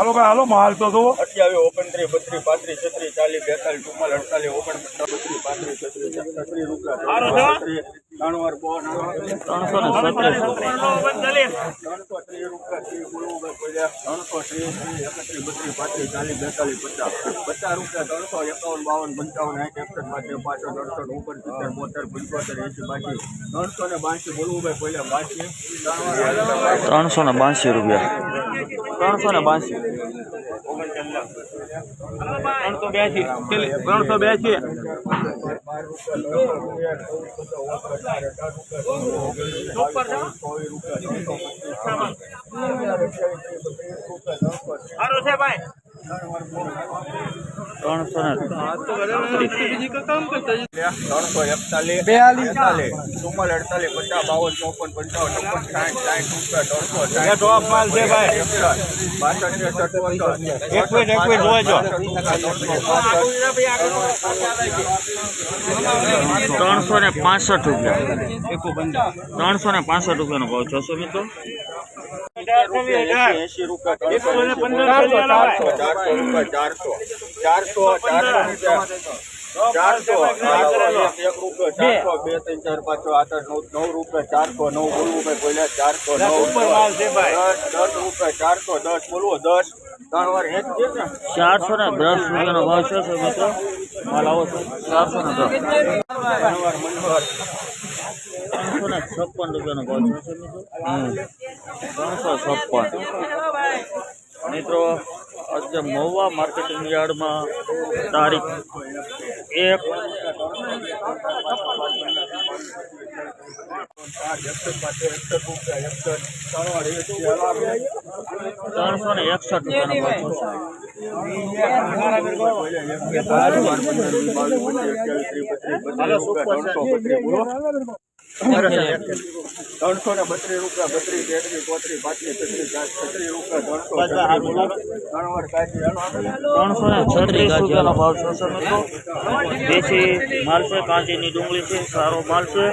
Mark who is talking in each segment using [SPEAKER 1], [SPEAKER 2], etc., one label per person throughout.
[SPEAKER 1] હાલો ભાઈ હાલો માલ તો જુઓ.
[SPEAKER 2] અઠ્યાવીસ ઓગણત્રીસ બત્રીસ પાંત્રીસ છત્રીસ ચાલીસ બેતાલીસ ચુમ્માલીસ અડતાલીસ ઓગણપચાસ બત્રીસ પાંત્રીસ છત્રીસ છત્રીસ રૂપિયા
[SPEAKER 3] ત્રણસો
[SPEAKER 2] ત્રણસો ત્રીસ ત્રણસો એકત્રીસ બત્રીસ પાંત્રીસ ચાલીસ બેતાલીસ પચાસ પચાસ રૂપિયા ત્રણસો એકાવન બાવન પંચાવન સાઠ એકસઠ બાસઠ પાંચ અડસઠ ઉપર સિત્તેર બોતેર પંચોતેર એસી બાસી ત્રણસો ને બાસી બોલવું ભાઈ પહેલા બાસી
[SPEAKER 3] ત્રણસો ને બાસી રૂપિયા. ત્રણસો ને બાસી.
[SPEAKER 1] ત્રણસો બ્યાસી. ત્રણસો બ્યાસી.
[SPEAKER 3] ત્રણસો ને
[SPEAKER 2] ત્રણસો એકતાલીસ બેતાલીસ ચુમ્માલીસ અડતાલીસ પચાસ બાવન ચોપન પંચાવન છપ્પન સાઠ સાઠ રૂપિયા ત્રણસો
[SPEAKER 1] ટોપ માલ છે ભાઈ.
[SPEAKER 2] બાસઠ ત્રેસઠ ચોસઠ
[SPEAKER 1] એક મિનિટ એક મિનિટ જોવા જો.
[SPEAKER 3] ત્રણસો ને પાસઠ રૂપિયા. ત્રણસો ને પાસઠ રૂપિયાનો ભાવ જોશો મિત્રો?
[SPEAKER 2] એસી રૂપિયા ત્રણસો ચારસો ચારસો રૂપિયા ચારસો. ચારસો ચારસો એક રૂપિયો ચારસો બે ત્રણ ચાર પાંચ આઠ આઠ નવ રૂપિયા ચારસો નવ બોલવું ભાઈ બોલ્યા ચારસો નવ
[SPEAKER 1] માલ છે ભાઈ.
[SPEAKER 2] દસ દસ રૂપિયા ચારસો દસ બોલવો દસ. ત્રણ વાર એક છે ને?
[SPEAKER 3] ચારસો ને દસ રૂપિયાનો ભાવ છે સર મિત્રો. માલ આવો છે. ચારસો ને દસ.
[SPEAKER 2] ત્રણ વાર
[SPEAKER 3] ત્રણસો ને છપ્પન રૂપિયાનો ભાવ છે સર મિત્રો. ત્રણસો છપ્પન. મિત્રો આજે મહુવા માર્કેટિંગ યાર્ડમાં તારીખ એક. ત્રણસો ને એકસઠ રૂપિયાનો
[SPEAKER 2] ત્રણસો ને બત્રીસ રૂપિયા બત્રીસ તેત્રીસ ચોત્રીસ પાંત્રીસ છત્રીસ છત્રીસ રૂપિયા ત્રણસો.
[SPEAKER 3] ને છત્રીસ રૂપિયાનો ભાવ છે મિત્રો. દેશી માલ છે કાંટીની ડુંગળી છે સારો માલ છે.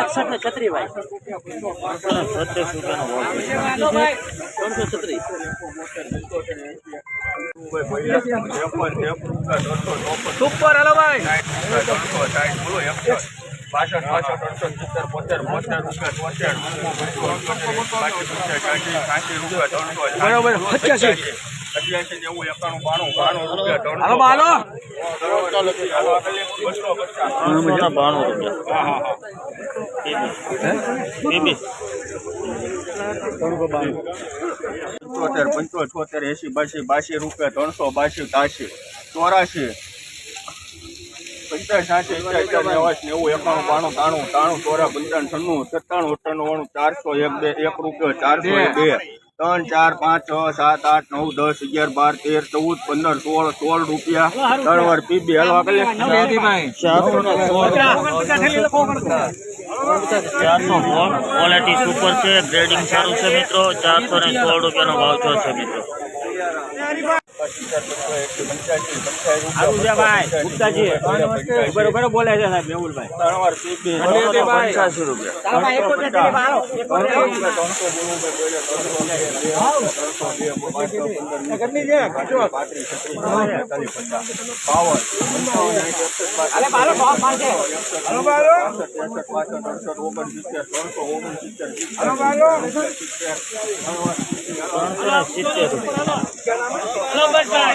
[SPEAKER 3] એકસઠ ને છત્રીસ ભાઈ. ત્રણસો ને છત્રીસ રૂપિયાનો ભાવ છે. ત્રણસો છત્રીસ.
[SPEAKER 1] સુપર હેલો ભાઈ.
[SPEAKER 2] પાસઠ પાછળ અડસઠ સિત્તેર બોતેર બોતેર રૂપિયા ચોતેર રૂપિયા ત્રણસો
[SPEAKER 1] બરાબર, પચાસી.
[SPEAKER 2] અઠ્યાસી નેવું એકાણું બાણું બાણું રૂપિયા ત્રણસો.
[SPEAKER 1] હાલો
[SPEAKER 2] બસો પચાસ
[SPEAKER 3] બાણું રૂપિયા બીબી
[SPEAKER 2] પંચોતેર પંચોતેર એસી બાસી બાસી રૂપિયા ત્રણસો બાસી કાશી ચોરાશી. પંચાસ સાસી અઠ્યાસી નેવાસી નેવું એકાણું, બાણું તાણું તાણું ચોરા, પંચાણું, છન્નું, સત્તાણું, અઠ્ઠાણું ચારસો, એક, બે, એક રૂપિયો, ચારસો બે. ત્રણ, ચાર, પાંચ, છ, સાત, આઠ, નવ, દસ, અગિયાર, બાર, તેર, ચૌદ, પંદર, સોળ સોળ રૂપિયા. ત્રણ વાર પીબી હલવા કલે
[SPEAKER 3] ચારસો ને સોળ. ચારસો સોળ ક્વોલિટી સુપર છે ગ્રેડિંગ સારું છે મિત્રો. ચારસો ને સોળ રૂપિયાનો ભાવ છો છે મિત્રો
[SPEAKER 1] સારું છે ભાઈ ગુપ્તાજી બરોબર બોલે છે સાહેબ મેહુલભાઈ.
[SPEAKER 3] પંચ્યાસી રૂપિયા. ત્રણસો સિત્તેર. રૂપિયા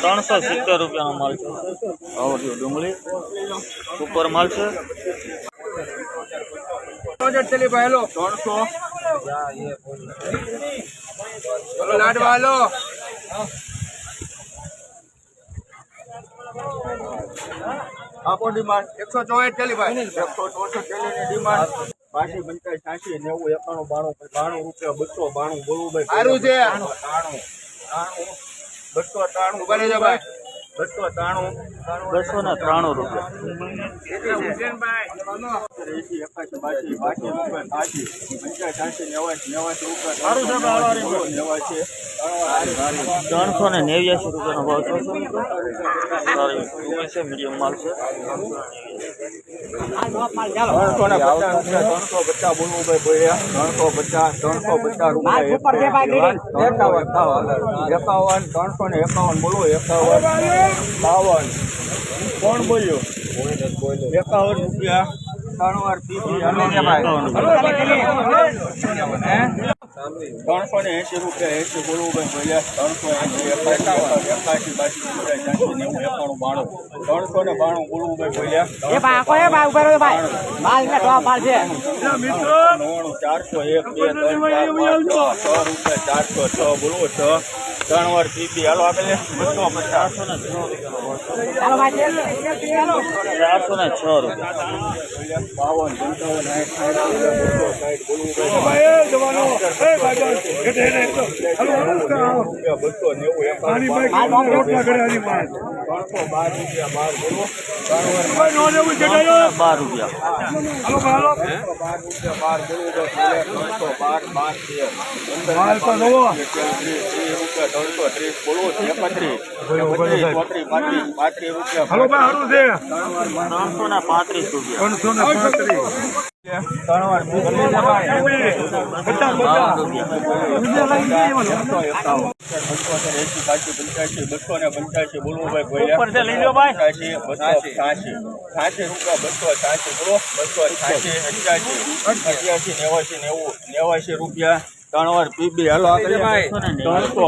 [SPEAKER 3] ત્રણસો સિત્તેર રૂપિયાનો માલ છે. ડુંગળી. ઉપર માલ છે.
[SPEAKER 2] ત્રણસો.
[SPEAKER 1] લાડવા હાલો
[SPEAKER 2] આપો ડિમાન્ડ
[SPEAKER 1] એકસો ચોવીસ ચાલી ભાઈ.
[SPEAKER 2] એકસો ચોસઠ કેલીની ડિમાન્ડ પંચાસ સાસી નેવું એકાણું બાણું બાણું રૂપિયા બસો બાણું બોલવું ભાઈ.
[SPEAKER 1] સારું છે.
[SPEAKER 2] બસો ત્રાણું
[SPEAKER 1] ઊભા રહેજો ભાઈ.
[SPEAKER 2] બસો ત્રાણું.
[SPEAKER 3] બસો ને ત્રાણું રૂપિયા. ત્રણસો ને નેવ્યાસી રૂપિયાનો ભાવ છે. મીડિયમ માલ છે.
[SPEAKER 2] ત્રણસો ને પચાસ ત્રણસો પચાસ બોલવું ભાઈ બોલ્યા ત્રણસો પચાસ ત્રણસો પચાસ રૂપિયા એકાવન એકાવન. એકાવન ત્રણસો ને એકાવન બોલો એકાવન. બાવન. કોણ બોલ્યું? એકાવન રૂપિયા. ત્રણસો ને એસી રૂપિયા એસી બોલવું ભાઈ. ત્રણસો એસી એકાસી બાસી ત્યાંસી નેવું એકાણું બાણું. ત્રણસો ને બાણું બોલવું ભાઈ. બોલ્યા નવ્વાણું ચારસો એક બે ત્રણ ચાર પાંચ છ છ રૂપિયા ચારસો છ બોલવો છ. ત્રણ વાર પીપી હાલો આપેલે બસો પચાસ
[SPEAKER 3] ચારસો ને છ રૂપિયા
[SPEAKER 2] બસો બોલવું નેવું ત્રણસો બાર રૂપિયા બાર બોલો
[SPEAKER 3] બાર રૂપિયા
[SPEAKER 2] બાર રૂપિયા બાર બોલવું ત્રણસો બાર પાંચ ત્રણસો ત્રીસ બોલવો છે એકત્રીસ. પાંત્રીસ પાંત્રીસ રૂપિયા.
[SPEAKER 3] ત્રણસો ને પાંત્રીસ રૂપિયા.
[SPEAKER 2] ત્રણ વાર
[SPEAKER 3] બાવન રૂપિયા
[SPEAKER 2] બસો ને પંચ્યાસી બોલવું ભાઈ બોલ્યા
[SPEAKER 1] ઉપર છે, લઈ ભાઈ.
[SPEAKER 2] પંચ્યાસી, બસો છ્યાસી છ્યાસી રૂપિયા બસો બોલો. બસો અઠ્યાસી અઠ્યાસી નેવાસી નેવું નેવાસી રૂપિયા. ત્રણ વાર પીબી હાલો ત્રણસો.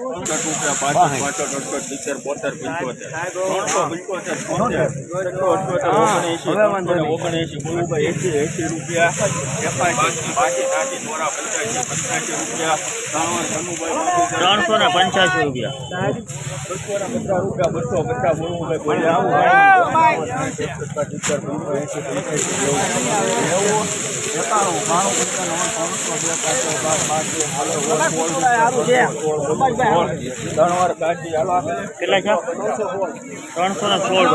[SPEAKER 2] પંસઠ રૂપિયા પાછળ પાછળ અડસઠ સિત્તેર બોતેર પંચોતેર. ત્રણસો પંચોતેર છોતેર છસો અઠ્યોતેર ઓગણએંશી ને ઓગણએંશી બોલું એંશી એંશી રૂપિયા. પંચ્યાસી પંચ્યાસી રૂપિયા. ધનુભાઈ
[SPEAKER 3] ત્રણસો ને પંચ્યાસી રૂપિયા.
[SPEAKER 2] બસો ને પચાસ રૂપિયા બસો પચાસ બોલવું ભાઈ બોલે આવું ત્રણ વાર કાઢી હાલો આપણે
[SPEAKER 3] કેટલા છે. ત્રણસો ને સોળ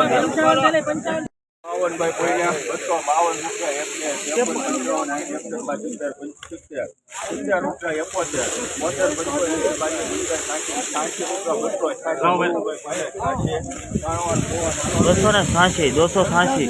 [SPEAKER 2] બાવનભાઈ બસો રૂપિયા. સાઠ, બાસઠ, સિત્તેર, રૂપિયા એકોતેર બોતેર બસો સાઠી સાઠી સાઠ સાઠી
[SPEAKER 3] ને છ્યાસી દોસો છ્યાસી